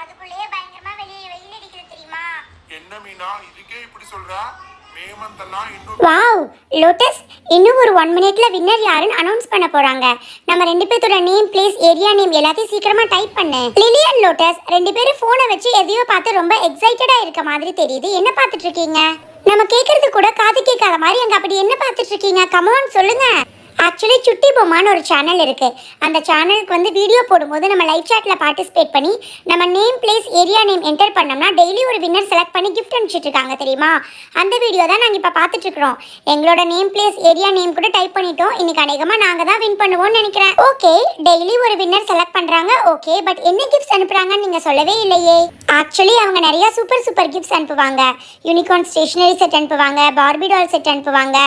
அதுக்குள்ளேயே பயங்கரமா வெளியே வெயில் அடிக்குது தெரியுமா? என்ன மீனா இதுக்கே இப்படி சொல்ற? இன்னும் வாவ் லோட்டஸ் இன்னும் ஒரு ஒன் மினிட்ல வின்னர் யாருன்னு அனௌன்ஸ் பண்ண போறாங்க. நம்ம ரெண்டு பேர்த்தோட நேம் பிளேஸ் ஏரியா நேம் எல்லாத்தையும் சீக்கிரமா டைப் பண்ணு. லிலியன் லோட்டஸ் ரெண்டு பேரும் போனை வச்சு எதையோ பார்த்து ரொம்ப எக்ஸைட்டடா இருக்க மாதிரி தெரியுது. என்ன பார்த்துட்டு இருக்கீங்க? நம்ம கேட்கறது கூட காது கேட்காத மாதிரி அங்க அப்படி என்ன பார்த்துட்டு இருக்கீங்க? கமான் சொல்லுங்க. ஆக்சுவலி சுட்டி பொம்மான்னு ஒரு சேனல் இருக்குது அந்த சேனலுக்கு வந்து வீடியோ போடும்போது நம்ம லைவ் சேட்டில் பார்ட்டிசிபேட் பண்ணி நம்ம name place area name enter பண்ணோம்னா டெய்லி ஒரு வின்னர் செலக்ட் பண்ணி கிஃப்ட் அனுப்பிச்சிட்ருக்காங்க தெரியுமா? அந்த வீடியோ தான் நாங்கள் இப்போ பார்த்துட்ருக்குறோம் எங்களோட நேம் பிளேஸ் ஏரியா நேம் கூட டைப் பண்ணிட்டோம். இன்னைக்கு அநேகமாக நாங்கள் தான் வின் பண்ணுவோம்னு நினைக்கிறேன். ஓகே டெய்லி ஒரு வின்னர் செலக்ட் பண்ணுறாங்க ஓகே பட் என்ன கிஃப்ட்ஸ் அனுப்புகிறாங்கன்னு நீங்கள் சொல்லவே இல்லையே. ஆக்சுவலி அவங்க நிறைய சூப்பர் சூப்பர் கிஃப்ட்ஸ் அனுப்புவாங்க. யூனிகார்ன் ஸ்டேஷனரி செட் அனுப்புவாங்க பார்பி டால் செட் அனுப்புவாங்க.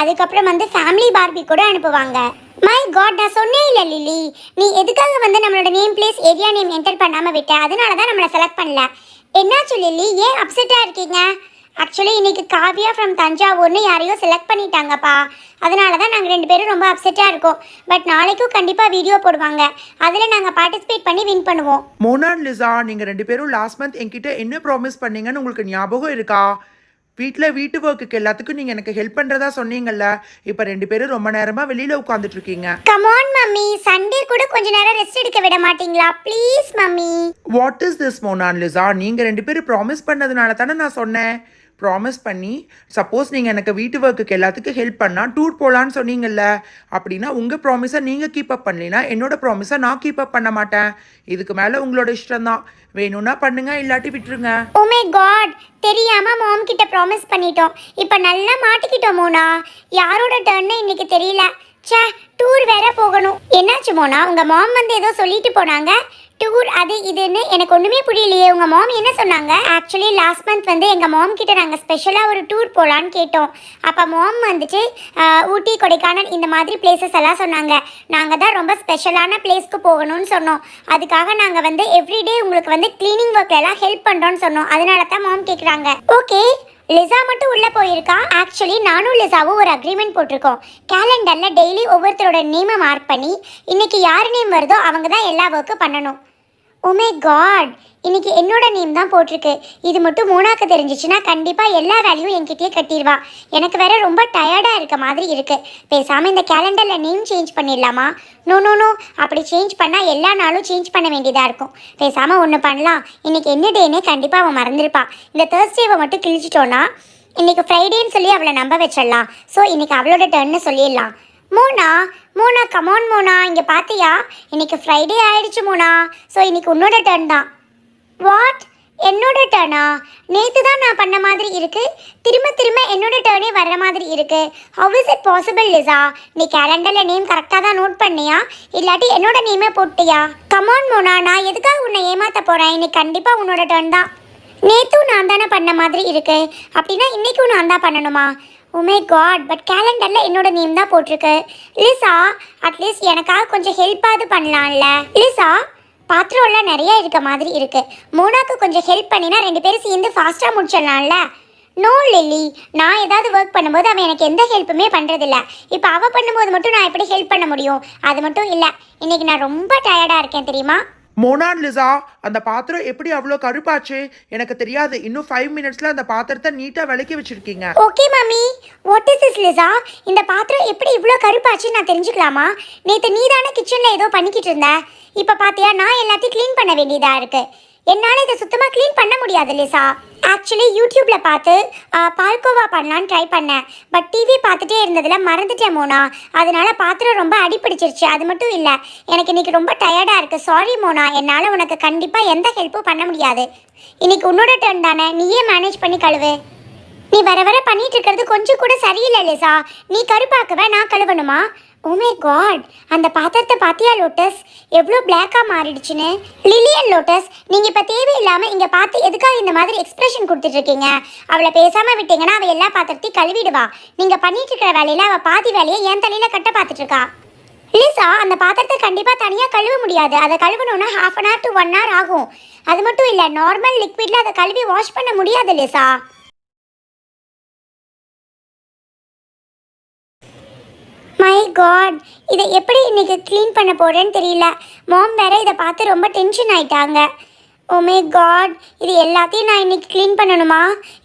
அதுக்கப்புறம் வந்து ஃபேமிலி பார்பி கூட அனுப்புவாங்க. மை காட் நான் சொன்னே இல்லை லிலி நீ எதுக்காக வந்து நம்மளோட name place area name enter பண்ணாமல் விட்ட? அதனால தான் நம்மளை செலக்ட் பண்ணல. என்னாச்சு லிலி ஏன் அப்செட்டாக இருக்கீங்க? ஆக்சுவலி இன்னைக்கு காவியா ஃப்ரம் தஞ்சாவூர்னு யாரையோ செலக்ட் பண்ணிட்டாங்கப்பா. அதனால தான் நாங்கள் ரெண்டு பேரும் ரொம்ப அப்செட்டாக இருக்கோம். பட் நாளைக்கும் கண்டிப்பாக வீடியோ போடுவாங்க. அதில் நாங்கள் பார்ட்டிசிபேட் பண்ணி வின் பண்ணுவோம். மோனான் லிசா நீங்கள் ரெண்டு பேரும் லாஸ்ட் மந்த் என்கிட்ட என்ன ப்ராமிஸ் பண்ணீங்கன்னு உங்களுக்கு ஞாபகம் இருக்கா? வீட்டில் வீட்டு ஒர்க்குக்கு எல்லாத்துக்கும் நீங்கள் எனக்கு ஹெல்ப் பண்ணுறதா சொன்னீங்கல்ல இப்போ ரெண்டு பேரும் ரொம்ப நேரமாக வெளியில் உட்காந்துட்டு இருக்கீங்க கமான் மம்மி சண்டே கூட கொஞ்ச நேரம் ரெஸ்ட் எடுக்க விட மாட்டீங்களா? Please mummy what is this மோனான் Lisa நீங்கள் ரெண்டு பேரும் ப்ராமிஸ் பண்ணதுனால தானே நான் சொன்னேன். ப்ராமிஸ் பண்ணி சப்போஸ் நீங்கள் எனக்கு வீட்டு ஒர்க்குக்கு எல்லாத்துக்கும் ஹெல்ப் பண்ணால் டூர் போகலான்னு சொன்னீங்கல்ல அப்படின்னா உங்கள் ப்ராமிஸை நீங்கள் கீப் அப் பண்ணலைன்னா என்னோடய ப்ராமிஸை நான் கீப் அப் பண்ண மாட்டேன். இதுக்கு மேலே உங்களோட இஷ்டம் தான். வேணும்னா பண்ணுங்க இல்லாட்டி விட்டுருங்க. Oh ஓமே காட் தெரியாம மாம் கிட்ட ப்ராமிஸ் பண்ணிட்டோம். இப்போ நல்லா மாட்டிக்கிட்டோம் மோனா. யாரோட டர்ன்னு இன்னைக்கு தெரியல. ச்சே டூர் வேற போகணும். என்னாச்சு மோனா? உங்க மாம் வந்து ஏதோ சொல்லிட்டு போனாங்க. டூர் அது இதுன்னு எனக்கு ஒண்ணுமே புரியலையே. உங்க மாம் என்ன சொன்னாங்க? ஆக்சுவலி லாஸ்ட் மந்த் வந்து எங்க மாம் கிட்ட நாங்க ஸ்பெஷலா ஒரு டூர் போலான்னு கேட்டோம். அப்ப மாம் வந்துட்டு ஊட்டி கொடைக்கானல் இந்த மாதிரி பிளேசஸ் எல்லாம் சொன்னாங்க. நாங்க தான் ரொம்ப ஸ்பெஷலான பிளேஸ்க்கு போகணும்னு சொன்னோம். அதுக்காக நாங்க வந்து எவ்ரிடே உங்களுக்கு வந்து க்ளீனிங் ஒர்க்ல எல்லாம் ஹெல்ப் பண்றோம்னு சொன்னோம். அதனால தான் மாம் கேக்குறாங்க. ஓகே லிசா மட்டும் உள்ளே போயிருக்கா? ஆக்சுவலி நானும் லிசாவும் ஒரு அக்ரிமெண்ட் போட்டிருக்கோம். கேலண்டரில் டெய்லி ஒவ்வொருத்தரோட நேமை மார்க் பண்ணி இன்னைக்கு யார் நேம் வருதோ அவங்க தான் எல்லா ஒர்க்கும் பண்ணணும். Oh உமே காட் இன்னைக்கு என்னோட நேம் தான் போட்டிருக்கு. இது மட்டும் மூணாக்கு தெரிஞ்சிச்சுன்னா கண்டிப்பாக எல்லா வேலையும் என்கிட்டயே கட்டிடுவா. எனக்கு வேற ரொம்ப டயர்டாக இருக்க மாதிரி இருக்கு. பேசாமல் இந்த கேலண்டரில் நேம் சேஞ்ச் பண்ணிடலாமா? நோ நோ நோ அப்படி சேஞ்ச் பண்ணால் எல்லா நாளும் சேஞ்ச் பண்ண வேண்டியதாக இருக்கும். பேசாமல் ஒன்று பண்ணலாம். இன்னைக்கு என்ன டேனே கண்டிப்பாக அவன் மறந்துருப்பான் இந்த தேர்ஸ்டேவை மட்டும் கிழிச்சிட்டோன்னா இன்னைக்கு ஃப்ரைடேன்னு சொல்லி அவளை நம்ப வச்சிடலாம். ஸோ இன்னைக்கு அவளோட டர்ன்னு சொல்லிடலாம். மோனா மோனா கமோன் மோனா இங்கே பார்த்தியா இன்னைக்கு ஃப்ரைடே ஆயிடுச்சு மோனா ஸோ இன்னைக்கு உன்னோட டர்ன் தான். வாட் என்னோட டர்னா நேற்று தான் நான் பண்ண மாதிரி இருக்குது திரும்ப திரும்ப என்னோட டர்னே வர்ற மாதிரி இருக்குது how is it possible Lisa நீ கேலண்டரில் நேம் கரெக்டாக தான் நோட் பண்ணியா? இல்லாட்டி என்னோட நேமே போட்டியா? கமான் மோனா நான் எதுக்காக உன்னை ஏமாத்த போகிறேன் இன்னைக்கு கண்டிப்பாக உன்னோட டர்ன் தான். நேற்றும் நான் தானே பண்ண மாதிரி இருக்குது அப்படின்னா இன்றைக்கும் நான் தான் பண்ணணுமா? உமே காட் பட் கேலண்டரில் என்னோட நேம் தான் போட்டிருக்கு. லிசா அட்லீஸ்ட் எனக்காக கொஞ்சம் ஹெல்ப்பாவது பண்ணலாம்ல. லிசா பாத்திரம்லாம் நிறைய இருக்க மாதிரி இருக்கு. மோனாக்கு கொஞ்சம் ஹெல்ப் பண்ணினா ரெண்டு பேரும் சேர்ந்து ஃபாஸ்ட்டாக முடிச்சிடலாம்ல. நோ லில்லி நான் ஏதாவது ஒர்க் பண்ணும்போது அவன் எனக்கு எந்த ஹெல்ப்புமே பண்ணுறதில்ல இப்போ அவள் பண்ணும்போது மட்டும் நான் எப்படி ஹெல்ப் பண்ண முடியும்? அது மட்டும் இல்லை. இன்னைக்கு நான் ரொம்ப டயர்டாக இருக்கேன் தெரியுமா? மோனான்லிசா அந்த பாத்திரம் எப்படி அவ்வளோ கருப்பாச்சு? எனக்கு தெரியாது. இன்னும் ஃபைவ் மினிட்ஸில் அந்த பாத்திரத்தை நீட்டாக விளக்கி வச்சிருக்கீங்க. Okay mummy what is is Lisa இந்த பாத்திரம் எப்படி இவ்வளோ கருப்பாச்சு நான் தெரிஞ்சுக்கலாமா? நேற்று நீ தானே கிச்சனில் ஏதோ பண்ணிக்கிட்டு இருந்த. இப்போ பார்த்தியா நான் எல்லாத்தையும் க்ளீன் பண்ண வேண்டியதாக இருக்குது என்னால் இதை சுத்தமாக க்ளீன் பண்ண முடியாது லிசா. ஆக்சுவலி யூடியூப்பில் பார்த்து பால்கோவா பண்ணலான்னு ட்ரை பண்ணேன். பட் டிவி பார்த்துட்டே இருந்ததில் மறந்துட்டேன் மோனா. அதனால் பாத்திரம் ரொம்ப அடிப்பிடிச்சிருச்சு அது மட்டும் இல்லை எனக்கு இன்னைக்கு ரொம்ப டயர்டாக இருக்குது சாரி மோனா. என்னால் உனக்கு கண்டிப்பாக எந்த ஹெல்ப்பும் பண்ண முடியாது. இன்னைக்கு உன்னோட டர்ன் தானே. நீயே மேனேஜ் பண்ணி கழுவு. நீ வர வர பண்ணிட்டு இருக்கிறது கொஞ்சம் கூட சரியில்லை லிசா. நீ கருப்பாக்குவ நான் கழுவணுமா? Oh ஓமே காட் அந்த பாத்திரத்தை பார்த்தியா லோட்டஸ் எவ்வளோ பிளாக்காக மாறிடுச்சுன்னு. லிலியன் லோட்டஸ் நீங்கள் இப்போ தேவையில்லாமல் இங்கே பார்த்து எதுக்காக இந்த மாதிரி எக்ஸ்பிரஷன் கொடுத்துட்ருக்கீங்க? அவளை பேசாமல் விட்டீங்கன்னா அவள் எல்லா பாத்திரத்தையும் கழுவிடுவா. நீங்கள் பண்ணிட்டு இருக்கிற வேலையில் அவள் பாதி வேலையை என் தலையில் கட்ட பார்த்துட்ருக்கா லிசா அந்த பாத்திரத்தை கண்டிப்பாக தனியாக கழுவ முடியாது. அதை கழுவணும்னா half an hour to one hour ஆகும். அது மட்டும் இல்லை நார்மல் லிக்விடில் அதை கழுவி வாஷ் பண்ண முடியாது லிசா மை காட் இதை எப்படி இன்னைக்கு க்ளீன் பண்ண போகிறேன்னு தெரியல. மாம் வேற இதை பார்த்து ரொம்ப டென்ஷன் ஆயிட்டாங்க. Oh ஓமே காட் இது எல்லாத்தையும் நான் இன்னைக்கு க்ளீன் பண்ணணுமா?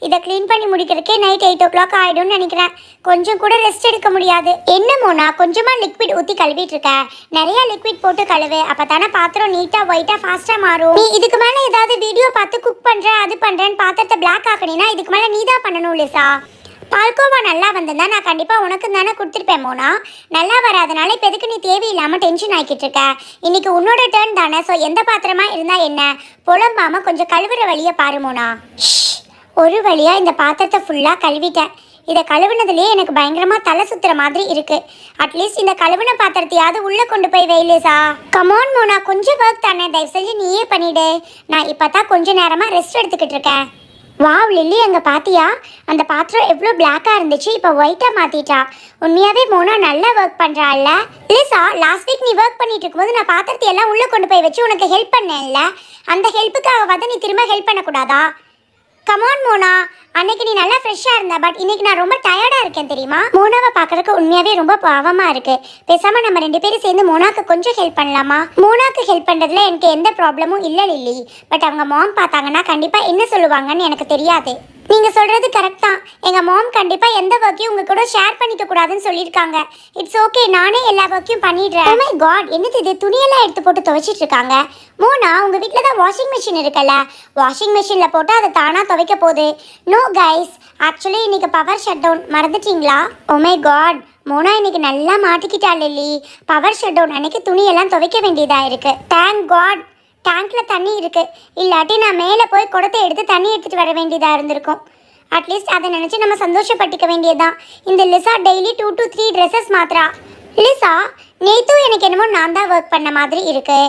இதை க்ளீன் பண்ணி முடிக்கிறதுக்கே நைட் எயிட் ஓ கிளாக் ஆகிடும்னு நினைக்கிறேன். கொஞ்சம் கூட ரெஸ்ட் எடுக்க முடியாது. என்னமோ நான் கொஞ்சமாக லிக்விட் ஊற்றி கழுவிட்டு நிறையா லிக்விட் போட்டு கழுவு. அப்போ தானே பாத்திரம் நீட்டாக ஒயிட்டாக ஃபாஸ்ட்டாக மாறும். நீ இதுக்கு மேலே ஏதாவது வீடியோ பார்த்து குக் பண்ணுறேன் அது பண்ணுறேன்னு பாத்திரத்தை பிளாக் ஆக்கணும்னா இதுக்கு மேலே நீ தான் பண்ணணும் லிசா. பால்கோவா நல்லா வந்திருந்தா நான் கண்டிப்பாக உனக்கு தானே கொடுத்துருப்பேன் மோனா. நல்லா வராதனால இப்போ எதுக்கு நீ தேவையில்லாமல் டென்ஷன் ஆகிக்கிட்டு இருக்க? இன்னைக்கு உன்னோட டேர்ன் தானே ஸோ எந்த பாத்திரமா இருந்தால் என்ன? புலம்பாம கொஞ்சம் கழுவுற வழியை பாரு மோனா. ஷ், ஒரு வழியாக இந்த பாத்திரத்தை ஃபுல்லாக கழுவிட்டேன். இதை கழுவுனதுலேயே எனக்கு பயங்கரமாக தலை சுற்றுற மாதிரி இருக்கு. அட்லீஸ்ட் இந்த கழுவுன பாத்திரத்தையாவது உள்ளே கொண்டு போய் வெயிலேசா கமோன் மோனா கொஞ்சம் ஒர்க் தானே. தயவு செஞ்சு நீயே பண்ணிவிடு நான் இப்போ தான் கொஞ்சம் நேரமாக ரெஸ்ட் எடுத்துக்கிட்டு இருக்கேன். வாவ் லில்லி அங்கே பாத்தியா? அந்த பாத்திரம் எவ்வளோ பிளாக்காக இருந்துச்சு இப்போ ஒயிட்டாக மாற்றிட்டா உண்மையாவே மோனா நல்லா ஒர்க் பண்ணுறாள்ல லிசா லாஸ்ட் வீக் நீ ஒர்க் பண்ணிட்டு இருக்கும்போது நான் பாத்திரத்தை எல்லாம் உள்ளே கொண்டு போய் வச்சு உனக்கு ஹெல்ப் பண்ணேன்ல. அந்த ஹெல்ப்புக்காக வந்து நீ திரும்ப ஹெல்ப் பண்ணக்கூடாதா? கமான் மோனா அன்னைக்கு நீ நல்லா ஃப்ரெஷ்ஷாக இருந்த பட் இன்னைக்கு நான் ரொம்ப டயர்டாக இருக்கேன் தெரியுமா? மோனாவை பார்க்கறதுக்கு உண்மையாகவே ரொம்ப பாவமாக இருக்கு. பேசாம நம்ம ரெண்டு பேரும் சேர்ந்து மோனாக்கு கொஞ்சம் ஹெல்ப் பண்ணலாமா? மோனாக்கு ஹெல்ப் பண்ணுறதுல எனக்கு எந்த ப்ராப்ளமும் இல்லை லில்லி. பட் அவங்க மாம் பார்த்தாங்கன்னா கண்டிப்பாக என்ன சொல்லுவாங்கன்னு எனக்கு தெரியாது. நீங்க சொல்றது கரெக்ட் தான். எங்க மாம் கண்டிப்பா எந்த ஒர்க்கையும் உங்க கூட ஷேர் பண்ணிக்க கூடாதுன்னு சொல்லியிருக்காங்க. இட்ஸ் ஓகே நானே எல்லா ஒர்க்கையும் பண்ணிடுறேன். Oh மை காட் என்னது இது? துணியெல்லாம் எடுத்து போட்டு துவைச்சிட்டு இருக்காங்க. மோனா உங்க வீட்டில் தான் வாஷிங் மிஷின் இருக்குல்ல? வாஷிங் மிஷினில் போட்டு அதை தானா துவைக்க போகுது. நோ கைஸ் ஆக்சுவலி இன்னைக்கு பவர் ஷட் டவுன் மறந்துட்டீங்களா? ஓ மை காட் மோனா இன்னைக்கு நல்லா மாட்டிக்கிட்டா லில்லி. பவர் ஷட் டவுன் அன்னைக்கு துணியெல்லாம் துவைக்க வேண்டியதாக இருக்கு. தேங்க் காட் டேங்க்ல தண்ணி இருக்கு. இல்லாட்டி நான் மேலே போய் குடத்தை எடுத்து தண்ணி எடுத்துட்டு வர வேண்டியதா இருந்திருக்கும். அட்லீஸ்ட் அதை நினச்சி நம்ம சந்தோஷப்பட்டுக்க வேண்டியதுதான். இந்த Lisa daily two to three dresses மாத்திரா Lisa நேத்தும் எனக்கு என்னமோ நான் தான் ஒர்க் பண்ண மாதிரி இருக்கு.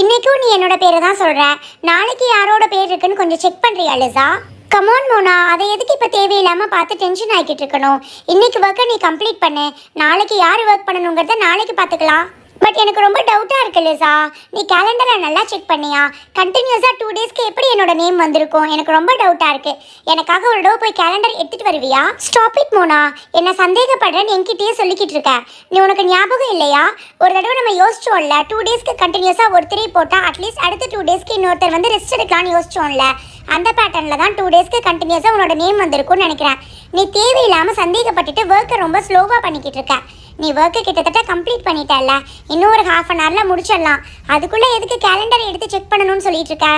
இன்னைக்கும் நீ என்னோட பேரை தான் சொல்ற. நாளைக்கு யாரோட பேர் இருக்குன்னு கொஞ்சம் செக் பண்ணுறியா லிசா? கமோன் மோனா. அதை எதுக்கு இப்போ தேவையில்லாமல் பார்த்து டென்ஷன் ஆகிக்கிட்டு இருக்கணும்? இன்னைக்கு ஒர்க்கை நீ கம்ப்ளீட் பண்ணு. நாளைக்கு யார் ஒர்க் பண்ணணுங்கிறத நாளைக்கு பார்த்துக்கலாம். பட் எனக்கு ரொம்ப டவுட்டாக இருக்கு லிசா நீ கேலண்டரை நல்லா செக் பண்ணியா? கண்டினியூஸாக டூ டேஸ்க்கு எப்படி என்னோட நேம் வந்திருக்கும்? எனக்கு ரொம்ப டவுட்டாக இருக்கு. எனக்காக ஒரு தடவை போய் கேலண்டர் எடுத்துகிட்டு வருவியா? ஸ்டாப் இட் மோனா என்னை சந்தேகப்படுறேன்னு என்கிட்டயே சொல்லிக்கிட்டு இருக்க. நீ உனக்கு ஞாபகம் இல்லையா? ஒரு தடவை நம்ம யோசிச்சோம்ல டூ டேஸ்க்கு கண்டினியூஸாக ஒருத்தரே போட்டால் அட்லீஸ்ட் அடுத்த டூ டேஸ்க்கு இன்னொருத்தர் வந்து ரெஸ்ட் எடுக்கலாம்னு யோசிச்சோம்ல அந்த பேட்டர்னில் தான் டூ டேஸ்க்கு கண்டினியூஸாக உன்னோட நேம் வந்திருக்கும்னு நினைக்கிறேன். நீ தேவையில்லாமல் சந்தேகப்பட்டுட்டு ஒர்க்கை ரொம்ப ஸ்லோவாக பண்ணிக்கிட்டு இருக்க. நீ ஒர்க்கு கிட்டத்தட்ட கம்ப்ளீட் பண்ணிட்டல்ல. இன்னும் ஒரு ஹாஃப் அன் ஹவரில் முடிச்சிடலாம். அதுக்குள்ளே எதுக்கு கேலண்டர் எடுத்து செக் பண்ணணும்னு சொல்லிட்டு இருக்க?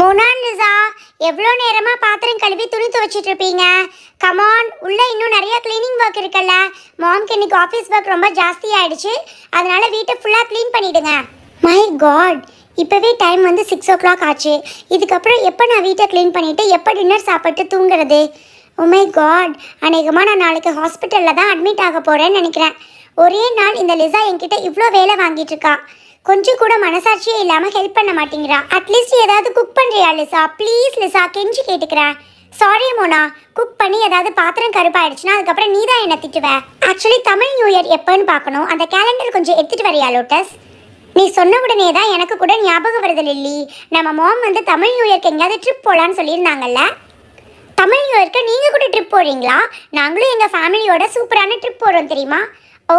மோனாலிசா எவ்வளோ நேரமாக பாத்திரம் கழுவி துணி துவைச்சிட்டு இருப்பீங்க? கமான் உள்ளே இன்னும் நிறைய க்ளீனிங் ஒர்க் இருக்குல்ல. மாம்க்கு இன்னைக்கு ஆஃபீஸ் ஒர்க் ரொம்ப ஜாஸ்தி ஆயிடுச்சு. அதனால வீட்டை ஃபுல்லாக க்ளீன் பண்ணிடுங்க. மை காட் இப்போவே டைம் வந்து சிக்ஸ் ஓ கிளாக் ஆச்சு. இதுக்கப்புறம் எப்போ நான் வீட்டை க்ளீன் பண்ணிவிட்டு எப்போ டின்னர் சாப்பிட்டு தூங்குறது? Oh உமை காட் அநேகமாக நான் நாளைக்கு ஹாஸ்பிட்டலில் தான் அட்மிட் ஆக போகிறேன்னு நினைக்கிறேன். ஒரே நாள் இந்த லிசா என்கிட்ட இவ்வளோ வேலை வாங்கிட்டு இருக்கா. கொஞ்சம் கூட மனசாட்சியே இல்லாமல் ஹெல்ப் பண்ண மாட்டேங்கிறா. அட்லீஸ்ட் ஏதாவது குக் பண்ணுறியா லிசா? ப்ளீஸ் லிசா கெஞ்சி கேட்டுக்கிறேன். சாரி மோனா குக் பண்ணி ஏதாவது பாத்திரம் கருப்பாயிடுச்சுன்னா அதுக்கப்புறம் நீ தான் என்ன திட்டுவ. ஆக்சுவலி தமிழ் நியூ இயர் எப்போன்னு பார்க்கணும். அந்த கேலண்டர் கொஞ்சம் எடுத்துகிட்டு வரையா லோட்டஸ் நீ சொன்ன உடனே தான் எனக்கு கூட ஞாபகம் வருது லில்லி. நம்ம மாம் வந்து தமிழ் நியூ இயர்க்கு எங்கேயாவது ட்ரிப் போகலான்னு சொல்லியிருந்தாங்கல்ல? தமிழ் நியூ நீங்கள் கூட ட்ரிப் போகிறீங்களா நாங்களும் எங்கள் ஃபேமிலியோட சூப்பரான ட்ரிப் போகிறோம் தெரியுமா? ஓ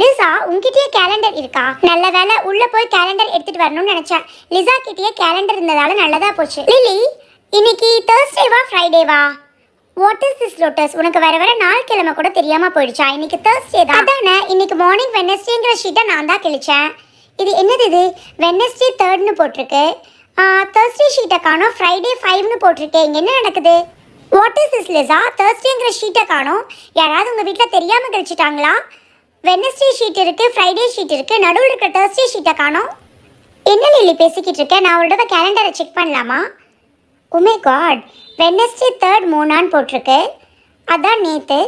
லிசா உங்ககிட்டயே கேலண்டர் இருக்கா? நல்ல வேளை உள்ளே போய் கேலண்டர் எடுத்துகிட்டு வரணும்னு நினச்சேன். லிசா கிட்டயே கேலண்டர் இருந்ததால நல்லதா போச்சு. லிலி இன்னைக்கு தேர்ஸ்டேவா ஃப்ரைடேவா வாட் இஸ் திஸ் லோட்டஸ் உனக்கு வர வர நாள் கிழமை கூட தெரியாம போயிடுச்சா? இன்னைக்கு தேர்ஸ்டே தான். அதானே இன்னைக்கு மார்னிங் வெனஸ்டேங்கிற ஷீட்டை நான் தான் கிழிச்சேன். இது என்னது இது? வெனஸ்டே தேர்ட்னு போட்டிருக்கு. தேர்ஸ்டே ஷீட்டை காணோம். ஃப்ரைடே ஃபைவ்னு போட்டிருக்கேன் இங்கே என்ன நடக்குது? வாட் இஸ் திஸ் லிசா தேர்ஸ்டேங்கிற ஷீட்டை காணோம். யாராவது உங்கள் வீட்டில் தெரியாமல் கழிச்சிட்டாங்களா? வெனஸ்டே ஷீட் இருக்குது ஃப்ரைடே ஷீட் இருக்குது நடுவில் இருக்கிற தேர்ஸ்டே ஷீட்டை காணோம். என்ன லில்லி பேசிக்கிட்டு இருக்கேன் நான் ஒரு தடவை கேலண்டரை செக் பண்ணலாமா? உமே காட் வெனஸ்டே தேர்ட் மூணான்னு போட்டிருக்கு. அதான் நேற்று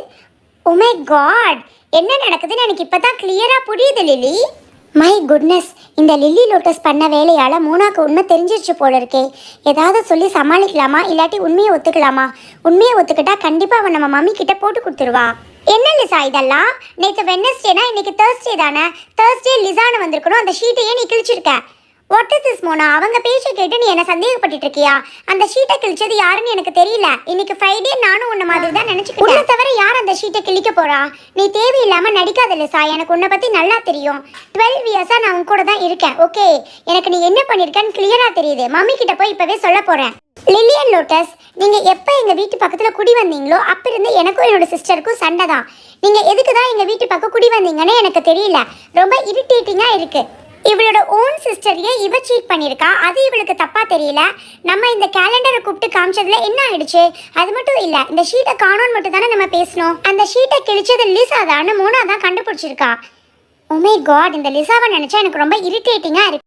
உமே காட் என்ன நடக்குதுன்னு எனக்கு இப்போ தான் கிளியராக புரியுது லில்லி. மை குட்னஸ் இந்த லில்லி லோட்டஸ் பண்ண வேலையால் மோனாக்கு உண்மை தெரிஞ்சிருச்சு போல இருக்கே ஏதாவது சொல்லி சமாளிக்கலாமா? இல்லாட்டி உண்மையை ஒத்துக்கலாமா? உண்மையை ஒத்துக்கிட்டா கண்டிப்பாக அவன் நம்ம மம்மி கிட்ட போட்டு கொடுத்துருவா. என்ன லிசா இதெல்லாம்? நேற்று வெனஸ்டேனா இன்னைக்கு தேர்ஸ்டே தானே? தேர்ஸ்டே லிசான்னு வந்திருக்கணும். அந்த ஷீட்டையே நீ கிழிச்சிருக்க. வாட் இஸ் திஸ் மோனா அவங்க பேச்சை கேட்டு நீ என்ன சந்தேகப்பட்டுட்டு இருக்கியா அந்த ஷீட்டை கிழிச்சது யாருன்னு எனக்கு தெரியல. இன்னைக்கு ஃப்ரைடே நானும் உன்ன மாதிரி தான் நினைச்சுக்கிட்டேன். உன்னை தவிர யார் அந்த ஷீட்டை கிழிக்க போறா? நீ தேவையில்லாம நடிக்காத லிசா எனக்கு உன்னை பத்தி நல்லா தெரியும். டுவெல் இயர்ஸா நான் உன் கூட தான் இருக்கேன். ஓகே எனக்கு நீ என்ன பண்ணிருக்கன்னு கிளியரா தெரியுது. மம்மி கிட்ட போய் இப்பவே சொல்ல போறேன். லில்லியன் லோட்டஸ் நீங்க எப்ப எங்க வீட்டு பக்கத்துல குடி வந்தீங்களோ அப்ப இருந்து எனக்கும் என்னோட சிஸ்டருக்கும் சண்டை தான். நீங்க எதுக்கு தான் எங்க வீட்டு பக்கம் குடி வந்தீங்கன்னு எனக்கு தெரியல. ரொம்ப இரிட்டேட்டிங்கா இருக்கு. இவளோட ஓன் சிஸ்டரையே இவ சீட் பண்ணியிருக்கா? அது இவளுக்கு தப்பா தெரியல. நம்ம இந்த கேலண்டரை கூப்பிட்டு காமிச்சதுல என்ன ஆயிடுச்சு? அது மட்டும் இல்ல இந்த ஷீட்டை காணோன்னு மட்டும் தானே நம்ம பேசணும் அந்த ஷீட்டை கிழிச்சது லிசா தான் மோனா தான் கண்டுபிடிச்சிருக்கா oh ஒமே காட் இந்த லிசாவை நினைச்சா எனக்கு ரொம்ப இரிட்டேட்டிங்கா இருக்கு.